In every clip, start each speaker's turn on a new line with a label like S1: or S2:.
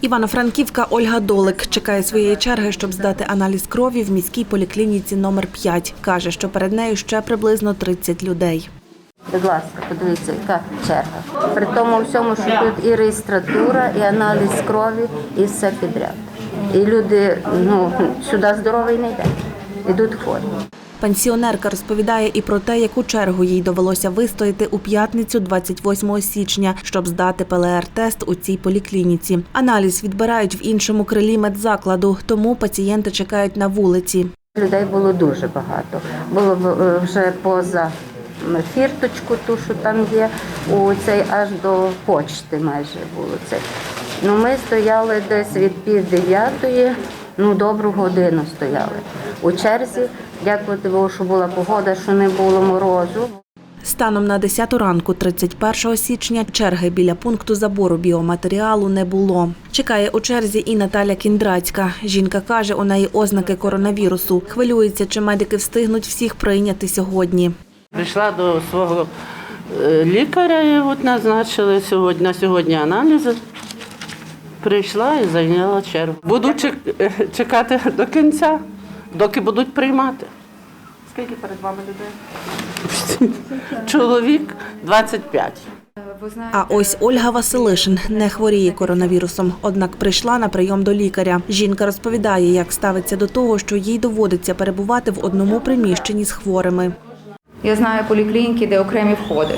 S1: Івано-Франківка Ольга Долик чекає своєї черги, щоб здати аналіз крові в міській поліклініці номер 5 Каже, що перед нею ще приблизно 30 людей.
S2: Будь ласка, подивіться, яка черга. При тому всьому, що тут і реєстратура, і аналіз крові, і все підряд. І люди ну, сюди здоровий не йде. Ідуть хворі.
S1: Пенсіонерка розповідає і про те, яку чергу їй довелося вистояти у п'ятницю, 28 січня, щоб здати ПЛР-тест у цій поліклініці. Аналіз відбирають в іншому крилі медзакладу, тому пацієнти чекають на вулиці.
S2: Людей було дуже багато. Було е, вже поза фірточку, ту, що там є, у цей аж до почти майже було це. Ну, ми стояли десь від пів дев'ятої, ну добру годину стояли. У черзі, дякувати Богу, що була погода, що не було морозу.
S1: Станом на 10 ранку, 31 січня, черги біля пункту забору біоматеріалу не було. Чекає у черзі і Наталя Кіндрацька. Жінка каже, у неї ознаки коронавірусу. Хвилюється, чи медики встигнуть всіх прийняти сьогодні.
S3: Прийшла до свого е, лікаря і от назначили сьогодні, на сьогодні аналізи. Прийшла і зайняла чергу. Буду е, чекати до кінця, доки будуть приймати.
S4: Скільки перед вами людей?
S3: Чоловік 25.
S4: Ви знаєте,
S1: А ось Ольга Василишин не хворіє коронавірусом, однак прийшла на прийом до лікаря. Жінка розповідає, як ставиться до того, що їй доводиться перебувати в одному приміщенні з хворими.
S4: я знаю поліклініки, де окремі входи.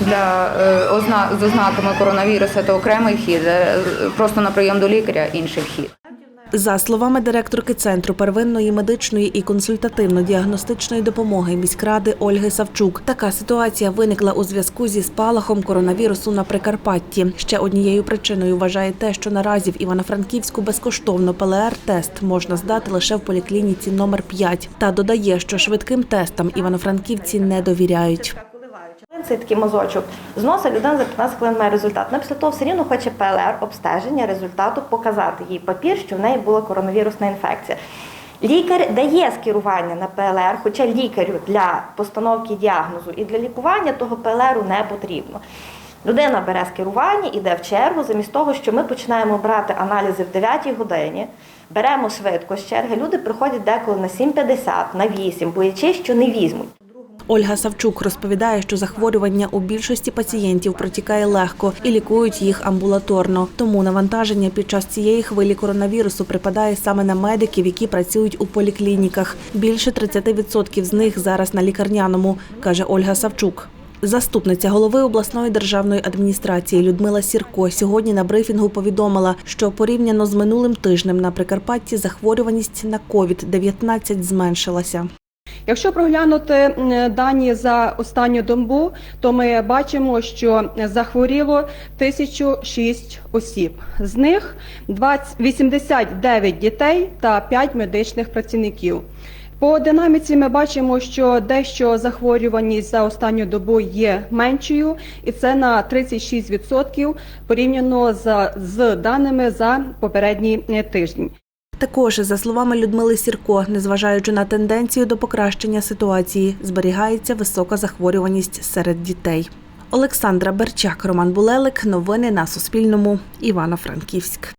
S4: Для е, озна... з ознаками коронавірусу це окремий вхід, е, просто на прийом до лікаря інший вхід.
S1: За словами директорки Центру первинної медичної і консультативно-діагностичної допомоги міськради Ольги Савчук, така ситуація виникла у зв'язку зі спалахом коронавірусу на Прикарпатті. Ще однією причиною вважає те, що наразі в Івано-Франківську безкоштовно ПЛР-тест можна здати лише в поліклініці номер 5 Та додає, що швидким тестам івано-франківці не довіряють.
S5: Цей такий мазочок зносить людина за 15 хвилин має результат. Ну, після того все рівно хоче ПЛР, обстеження результату, показати їй папір, що в неї була коронавірусна інфекція. Лікар дає скерування на ПЛР, хоча лікарю для постановки діагнозу і для лікування того ПЛРу не потрібно. Людина бере скерування, іде в чергу, замість того, що ми починаємо брати аналізи в 9 годині, беремо швидко з черги. Люди приходять деколи на 7.50, на 8, боячись, що не візьмуть.
S1: Ольга Савчук розповідає, що захворювання у більшості пацієнтів протікає легко і лікують їх амбулаторно. Тому навантаження під час цієї хвилі коронавірусу припадає саме на медиків, які працюють у поліклініках. Більше 30% з них зараз на лікарняному, каже Ольга Савчук. Заступниця голови обласної державної адміністрації Людмила Сірко сьогодні на брифінгу повідомила, що порівняно з минулим тижнем на Прикарпатті захворюваність на COVID-19 зменшилася.
S6: Якщо проглянути дані за останню добу, то ми бачимо, що захворіло 1006 осіб. З них 20 89 дітей та 5 медичних працівників. По динаміці ми бачимо, що дещо захворюваність за останню добу є меншою, і це на 36% порівняно з, з даними за попередній е, тиждень.
S1: Також, за словами Людмили Сірко, незважаючи на тенденцію до покращення ситуації, зберігається висока захворюваність серед дітей. Олександра Берчак, Роман Булелик. Новини на Суспільному. Івано-Франківськ.